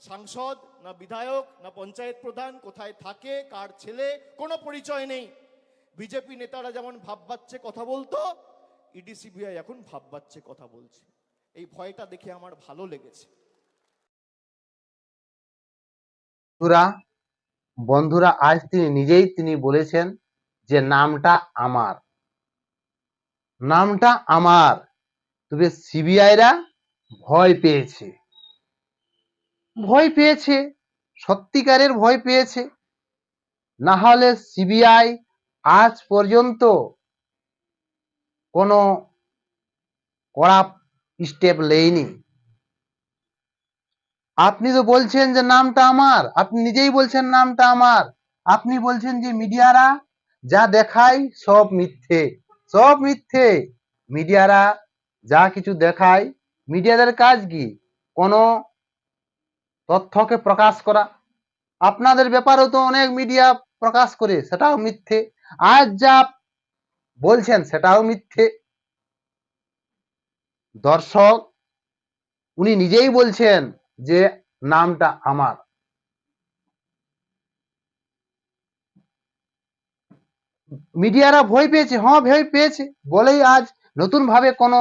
সাংসদ, না বিধায়ক, না পঞ্চায়েত প্রধান, কোথায় থাকে, কার ছেলে, কোনো পরিচয় নেই। বিজেপি নেতারা যেমন ভাববাচ্ছে কথা বলতো, ইডি, সিবিআই এখন ভাববাচ্ছে কথা বলছে। এই ভয়টা দেখে আমার ভালো লেগেছে। বন্ধুরা বন্ধুরা, আজ তিনি নিজেই তিনি বলেছেন যে নামটা আমার। নামটা আমার। তবে সিবিআইরা ভয় পেয়েছে। ভয় পেয়েছে, সত্যিকারের ভয় পেয়েছে। না হলে সিবিআই আজ পর্যন্ত কোনো কড়া স্টেপ নেয়নি। আপনি তো বলছেন যে নামটা আমার, আপনি নিজেই বলছেন নামটা আমার। আপনি বলছেন যে মিডিয়ারা যা দেখায় সব মিথ্যে সব মিথ্যে। মিডিয়ারা যা কিছু দেখায়, মিডিয়াদের কাজ কি? কোনো তথ্যকে প্রকাশ করা। আপনাদের ব্যাপারেও তো অনেক মিডিয়া প্রকাশ করে, সেটাও মিথ্যে। আজ যা বলছেন, সেটাও মিথ্যে। দর্শক, উনি নিজেই বলছেন যে, নামটা আমার। মিডিয়ারা ভয় পেয়েছে হ্যাঁ ভয় পেয়েছে। বলেই আজ নতুন ভাবে কোনো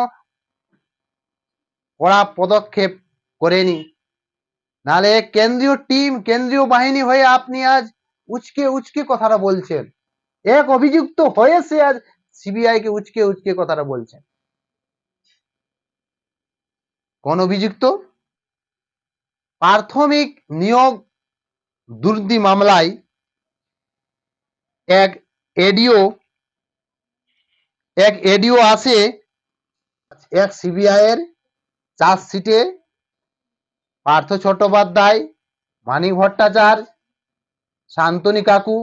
কড়া পদক্ষেপ করেনি। নালে কেন্দ্রীয় টিম, কেন্দ্রীয় বাহিনী হয়ে আপনি আজ উচকে উচকে কথাটা বলছেন। এক অভিযুক্ত হয়ে সে আজ সিবিআই কে উচকে উচকে কথাটা বলছেন। কোন অভিযুক্ত? প্রাথমিক নিয়োগ দুর্নীতি মামলায় এক এডিও এক এডিও আসে এক সিবিআই এর চার্জশিটে পার্থ চট্টোপাধ্যায়, মানিক ভট্টাচার্য, শান্তনী কাকু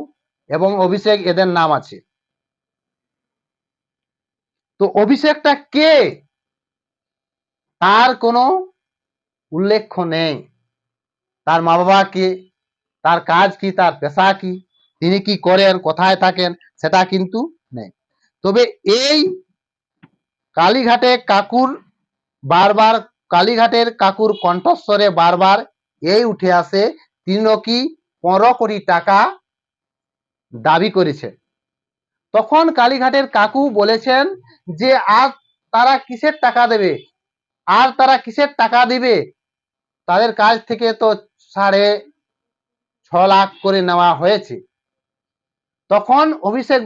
এবং অভিষেক এদের নাম আছে। তো অভিষেকটা কে? তার কোনো উল্লেখ নেই। তার মা বাবা কে? তার কাজ কি? তার পেশা কি? তিনি কি করেন? কোথায় থাকেন? সেটা কিন্তু নেই। তবে এই কালীঘাটে কাকুর বারবার কালীঘাটের কাকুর কণ্ঠস্বরে বারবার এই উঠে আসে তিনি কি পনেরো কোটি টাকা দাবি করেছে। তখন কালীঘাটের কাকু বলেছেন যে আর তারা কিসের টাকা দেবে? আর তারা কিসের টাকা দিবে? তাদের কাছ থেকে তো সাড়ে ছ লাখ করে নেওয়া হয়েছে। তখন অভিষেক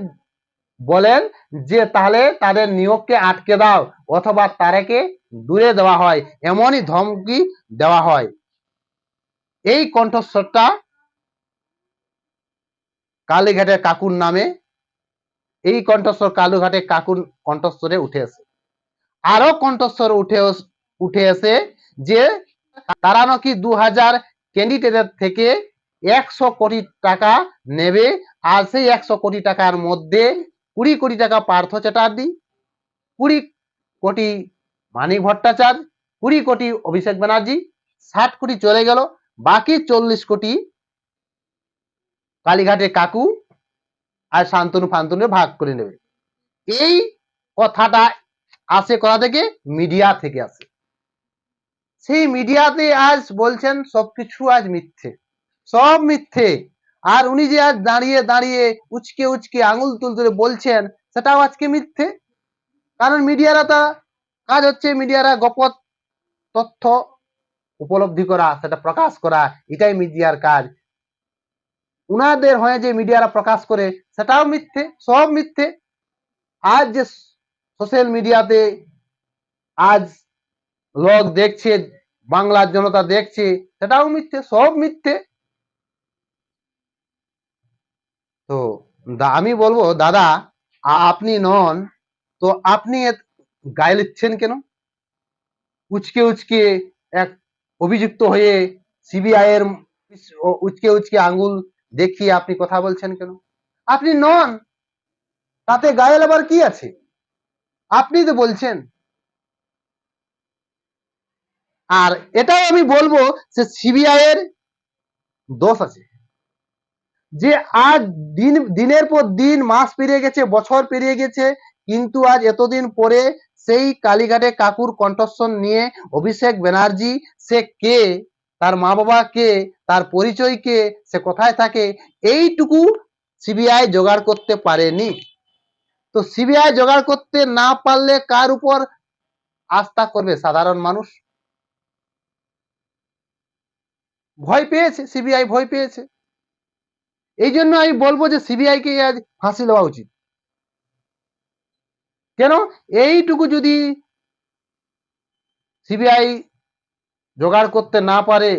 বলেন যে, তাহলে তাদের নিয়োগকে আটকে দাও, অথবা তারাকে দূরে দেওয়া হয়, এমনই ধমকি দেওয়া হয়। এই কণ্ঠস্বরটা কালীঘাটের কাকুর নামে, এই কণ্ঠস্বর কালুঘাটে কাকুর কণ্ঠস্বরে উঠে আসে। আরও কণ্ঠস্বর উঠে উঠে এসে যে তারা নাকি দু হাজার ক্যান্ডিডেটের থেকে একশো কোটি টাকা নেবে আর সেই একশো কোটি টাকার মধ্যে কুড়ি কোটি টাকা পার্থ চ্যাটার্জি, কুড়ি কোটি মানিক ভট্টাচার্য, কুড়ি কোটি অভিষেক ব্যানার্জি, ষাট কোটি চলে গেল, বাকি চল্লিশ কোটি কালীঘাটে কাকু আর শান্তনু ফান্তনু ভাগ করে নেবে। এই কথাটা আসে কোথা থেকে? মিডিয়া থেকে আসে। সেই মিডিয়াতে আজ বলছেন সবকিছু আজ মিথ্যে। সব মিথ্যে। আর উনি যে আজ দাঁড়িয়ে দাঁড়িয়ে উচকে উচকে আঙুল তুল তুলে বলছেন, সেটাও আজকে মিথ্যে। কারণ মিডিয়ারা তা কাজ হচ্ছে মিডিয়ারা গোপন তথ্য উপলব্ধি করা, সেটা প্রকাশ করা, এটাই মিডিয়ার কাজ। উনাদের হয়ে যে মিডিয়ারা প্রকাশ করে, সেটাও মিথ্যে, সব মিথ্যে। আজ যে সোশ্যাল মিডিয়াতে আজ লোক দেখছে, বাংলার জনতা দেখছে, সেটাও মিথ্যে, সব মিথ্যে। তো আমি বলব, দাদা আপনি নন। তো আপনি গায়ে লিখছেন কেন? উচকে উচকে এক অভিযুক্ত হয়ে সিবিআই এর উচকে উচকে আঙ্গুল দেখিয়ে আপনি কথা বলছেন কেন? আপনি নন, তাতে গায়েল আবার কি আছে? আপনি তো বলছেন। আর এটাও আমি বলব যে সিবিআই এর দোষ আছে। যে আজ দিন, দিনের পর দিন, মাস পেরিয়ে গেছে, বছর পেরিয়ে গেছে, কিন্তু আজ এতদিন পরে সেই কালীঘাটে কাকুর কণ্ঠস্বর নিয়ে অভিষেক ব্যানার্জি সে কে? তার মা বাবা কে? তার পরিচয় কে? সে কোথায় থাকে? এইটুকু সিবিআই জোগাড় করতে পারেনি। তো সিবিআই জোগাড় করতে না পারলে কার উপর আস্থা করবে সাধারণ মানুষ? ভয় পেয়েছে সিবিআই ভয় পেয়েছে। এই জন্য আমি বলব যে সিবিআই কে আজ ফাঁসি দেওয়া উচিত। কেন? এইটুকু যদি সিবিআই জোগাড় করতে না পারে,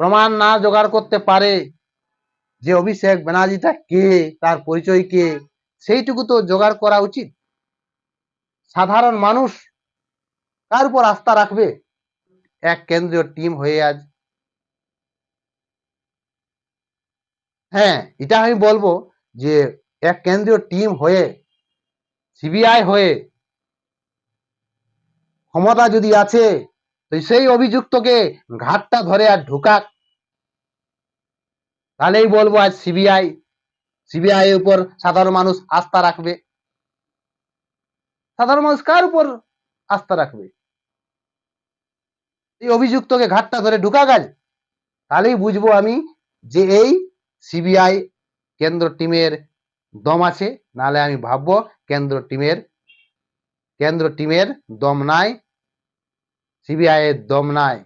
প্রমাণ না জোগাড় করতে পারে, যে অভিষেক ব্যানার্জিটা কে, তার পরিচয় কে, সেইটুকু তো জোগাড় করা উচিত। সাধারণ মানুষ কার উপর আস্থা রাখবে? এক কেন্দ্রীয় টিম হয়ে আজ। হ্যাঁ এটা আমি বলব যে এক কেন্দ্রীয় টিম হয়ে সিবিআই হয়ে ক্ষমতা যদি আছে, তো সেই অভিযুক্তকে ঘাটটা ধরে আর ঢুকাক। তাহলেই বলব আজ সিবিআই সিবিআই এর উপর সাধারণ মানুষ আস্থা রাখবে। সাধারণ মানুষ কার উপর আস্থা রাখবে? এই অভিযুক্তকে ঘাটটা ধরে ঢুকা গেল তাহলেই বুঝব আমি যে এই সিবিআই কেন্দ্র টিমের দম আছে, নাহলে আমি ভাববো কেন্দ্র টিমের কেন্দ্র টিমের দম নাই সিবিআই এর দম নাই।